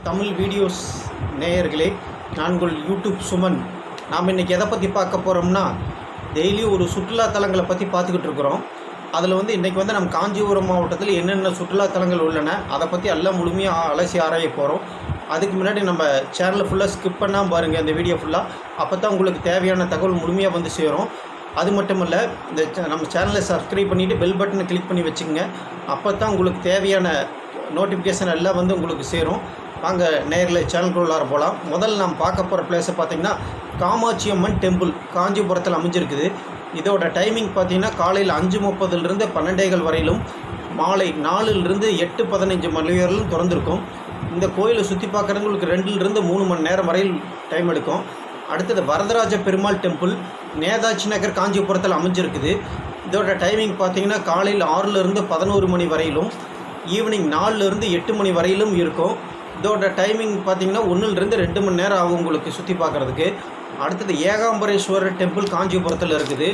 Tamil videos நேயர்களே நான் உங்கள் யூடியூப் சுமன். நாம் இன்றைக்கி எதை பற்றி பார்க்க போகிறோம்னா டெய்லி ஒரு சுற்றுலா தலங்களை பற்றி பார்த்துக்கிட்டு இருக்கிறோம். அதில் வந்து இன்றைக்கி வந்து நம்ம காஞ்சிபுரம் மாவட்டத்தில் என்னென்ன சுற்றுலா தலங்கள் உள்ளன அதை பற்றி எல்லாம் முழுமையாக அலசி ஆராய போகிறோம் அதுக்கு முன்னாடி நம்ம சேனலை ஃபுல்லாக ஸ்கிப் பண்ணால் பாருங்கள் இந்த வீடியோ ஃபுல்லாக அப்போ தான் உங்களுக்கு தேவையான தகவல் முழுமையாக வந்து சேரும். அது மட்டும் இல்லை இந்த சே- நம்ம சேனலை சப்ஸ்கிரைப் பண்ணிவிட்டு பெல் பட்டனை கிளிக் பண்ணி வச்சுக்கோங்க. அப்போ தான் உங்களுக்கு தேவையான நோட்டிஃபிகேஷன் எல்லாம் வந்து உங்களுக்கு சேரும். வாங்க நேரில் சேனல்குள்ளார போகலாம் முதல்ல நாம் பார்க்க போகிற பிளேஸை பார்த்தீங்கன்னா காமாட்சி அம்மன் டெம்பிள் காஞ்சிபுரத்தில் அமைஞ்சிருக்குது. இதோட டைமிங் பார்த்தீங்கன்னா காலையில் அஞ்சு முப்பதுலேருந்து பன்னெண்டேகள் வரையிலும் மாலை நாலுலேருந்து எட்டு பதினஞ்சு மணி வரையிலும் திறந்திருக்கும். இந்த கோயிலை சுற்றி பார்க்குறவங்களுக்கு ரெண்டுலேருந்து மூணு மணி நேரம் வரையில் டைம் எடுக்கும். அடுத்தது வரதராஜ பெருமாள் டெம்பிள் நேதாஜி நகர் காஞ்சிபுரத்தில் அமைஞ்சிருக்குது. இதோட டைமிங் பார்த்தீங்கன்னா காலையில் ஆறுலேருந்து பதினோரு மணி வரையிலும் ஈவினிங் நாலுலேருந்து எட்டு மணி வரையிலும் இருக்கும். இதோட டைமிங் பார்த்தீங்கன்னா ஒன்றுலேருந்து ரெண்டு மணி நேரம் ஆகும் உங்களுக்கு சுற்றி பார்க்குறதுக்கு. அடுத்தது ஏகாம்பரேஸ்வரர் டெம்பிள் காஞ்சிபுரத்தில் இருக்குது.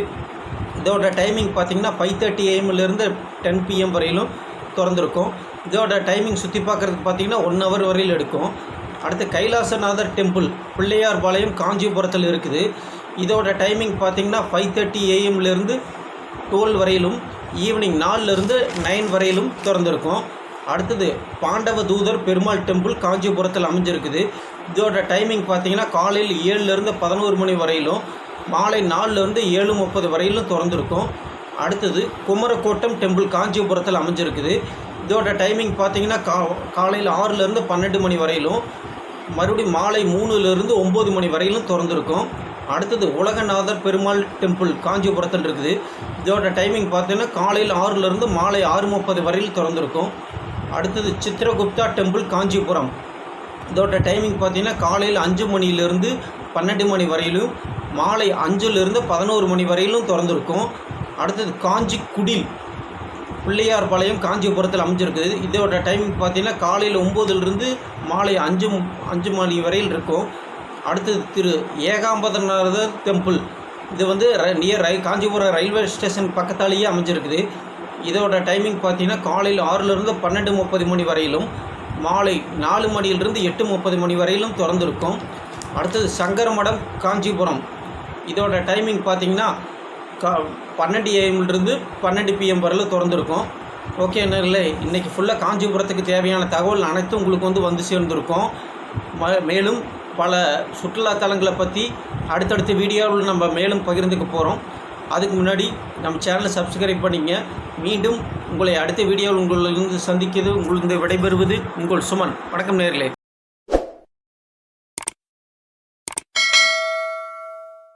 இதோட டைமிங் பார்த்தீங்கன்னா ஃபைவ் தேர்ட்டி ஏஎம்லேருந்து டென் பிஎம் வரையிலும் திறந்துருக்கும். இதோட டைமிங் சுற்றி பார்க்குறதுக்கு பார்த்தீங்கன்னா ஒன் ஹவர் வரையில் எடுக்கும். அடுத்து கைலாசநாதர் டெம்பிள் பிள்ளையார்பாளையம் காஞ்சிபுரத்தில் இருக்குது. இதோட டைமிங் பார்த்தீங்கன்னா ஃபைவ் தேர்ட்டி ஏஎம்லேருந்து டுவெல் வரையிலும் ஈவினிங் நாலுலேருந்து நைன் வரையிலும் திறந்துருக்கும். அடுத்தது பாண்டவ தூதர் பெருமாள் டெம்பிள் காஞ்சிபுரத்தில் அமைஞ்சிருக்குது. இதோட டைமிங் பார்த்தீங்கன்னா காலையில் ஏழுலேருந்து பதினோரு மணி வரையிலும் மாலை நாலுலேருந்து ஏழு முப்பது வரையிலும் திறந்திருக்கும். அடுத்தது குமரக்கோட்டம் டெம்பிள் காஞ்சிபுரத்தில் அமைஞ்சிருக்குது. இதோட டைமிங் பார்த்தீங்கன்னா கா காலையில் ஆறுலேருந்து பன்னெண்டு மணி வரையிலும் மறுபடியும் மாலை மூணுலேருந்து ஒம்பது மணி வரையிலும் திறந்திருக்கும். அடுத்தது உலகநாதர் பெருமாள் டெம்பிள் காஞ்சிபுரத்தில் இருக்குது. இதோட டைமிங் பார்த்தீங்கன்னா காலையில் ஆறுலேருந்து மாலை ஆறு முப்பது வரையில் திறந்திருக்கும். அடுத்தது சித்திரகுப்தா டெம்பிள் காஞ்சிபுரம். இதோட டைமிங் பார்த்திங்கன்னா காலையில் அஞ்சு மணியிலேருந்து பன்னெண்டு மணி வரையிலும் மாலை அஞ்சுலேருந்து பதினோரு மணி வரையிலும் திறந்திருக்கும். அடுத்தது காஞ்சி குடில் பிள்ளையார்பாளையம் காஞ்சிபுரத்தில் அமைஞ்சிருக்குது. இதோட டைமிங் பார்த்தீங்கன்னா காலையில் ஒம்போதுலேருந்து மாலை அஞ்சு அஞ்சு மணி வரையில் இருக்கும். அடுத்தது திரு ஏகாம்பதநாதர் டெம்பிள். இது வந்து near rail Kanchipuram railway station பக்கத்தாலேயே அமைஞ்சிருக்குது. இதோட டைமிங் பார்த்தீங்கன்னா காலையில் ஆறுலேருந்து பன்னெண்டு முப்பது மணி வரையிலும் மாலை நாலு மணியிலிருந்து எட்டு முப்பது மணி வரையிலும் திறந்திருக்கும். அடுத்தது சங்கரமடம் காஞ்சிபுரம். இதோட டைமிங் பார்த்தீங்கன்னா கா பன்னெண்டு ஏஎம்லேருந்து பன்னெண்டு பிஎம் வரையிலும் திறந்துருக்கும். ஓகே இல்லை இன்றைக்கி ஃபுல்லாக காஞ்சிபுரத்துக்கு தேவையான தகவல் அனைத்தும் உங்களுக்கு வந்து வந்து சேர்ந்துருக்கும். ம மேலும் பல சுற்றுலா தலங்களை பற்றி அடுத்தடுத்த வீடியோவில் நம்ம மேலும் பகிர்ந்துக்க போகிறோம் அதுக்கு முன்னாடி நம்ம சேனலை சப்ஸ்கிரைப் பண்ணிங்க. மீண்டும் உங்களை அடுத்த வீடியோவில் உங்களிலிருந்து சந்திக்கிறது உங்களிருந்து விடைபெறுவது உங்கள் சுமன். வணக்கம் நேர்களே.